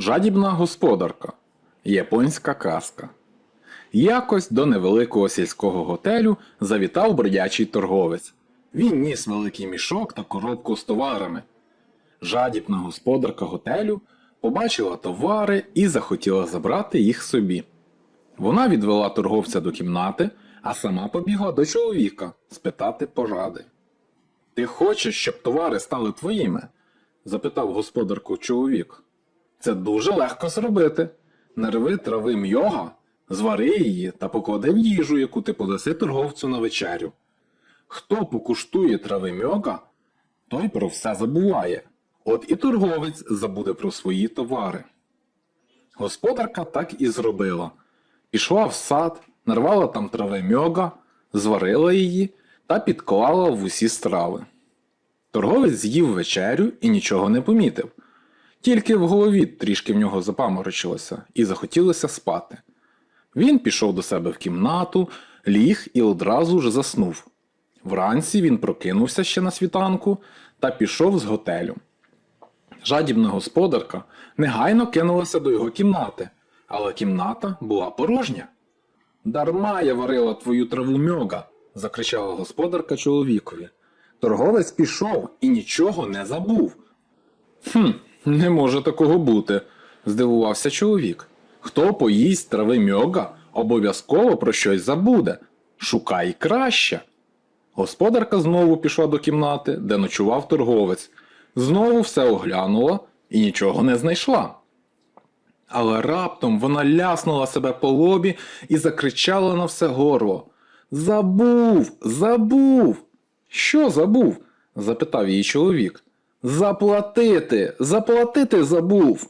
Жадібна господарка. Японська казка. Якось до невеликого сільського готелю завітав бродячий торговець. Він ніс великий мішок та коробку з товарами. Жадібна господарка готелю побачила товари і захотіла забрати їх собі. Вона відвела торговця до кімнати, а сама побігла до чоловіка спитати поради. Ти хочеш, щоб товари стали твоїми? запитав господарку чоловік. Це дуже легко зробити. Нарви трави мйога, звари її та поклади в їжу, яку ти подаси торговцю на вечерю. Хто покуштує трави мьога, той про все забуває. От і торговець забуде про свої товари. Господарка так і зробила. Пішла в сад, нарвала там трави мьога, зварила її та підклала в усі страви. Торговець з'їв вечерю і нічого не помітив. Тільки в голові трішки в нього запаморочилося і захотілося спати. Він пішов до себе в кімнату, ліг і одразу ж заснув. Вранці він прокинувся ще на світанку та пішов з готелю. Жадібна господарка негайно кинулася до його кімнати, але кімната була порожня. Дарма я варила твою траву мьога, закричала господарка чоловікові. Торговець пішов і нічого не забув. Хм, не може такого бути, здивувався чоловік. Хто поїсть трави мьога, обов'язково про щось забуде. Шукай краще. Господарка знову пішла до кімнати, де ночував торговець. Знову все оглянула і нічого не знайшла. Але раптом вона ляснула себе по лобі і закричала на все горло. Забув, забув. Що забув? запитав її чоловік. Заплатити, заплатити забув.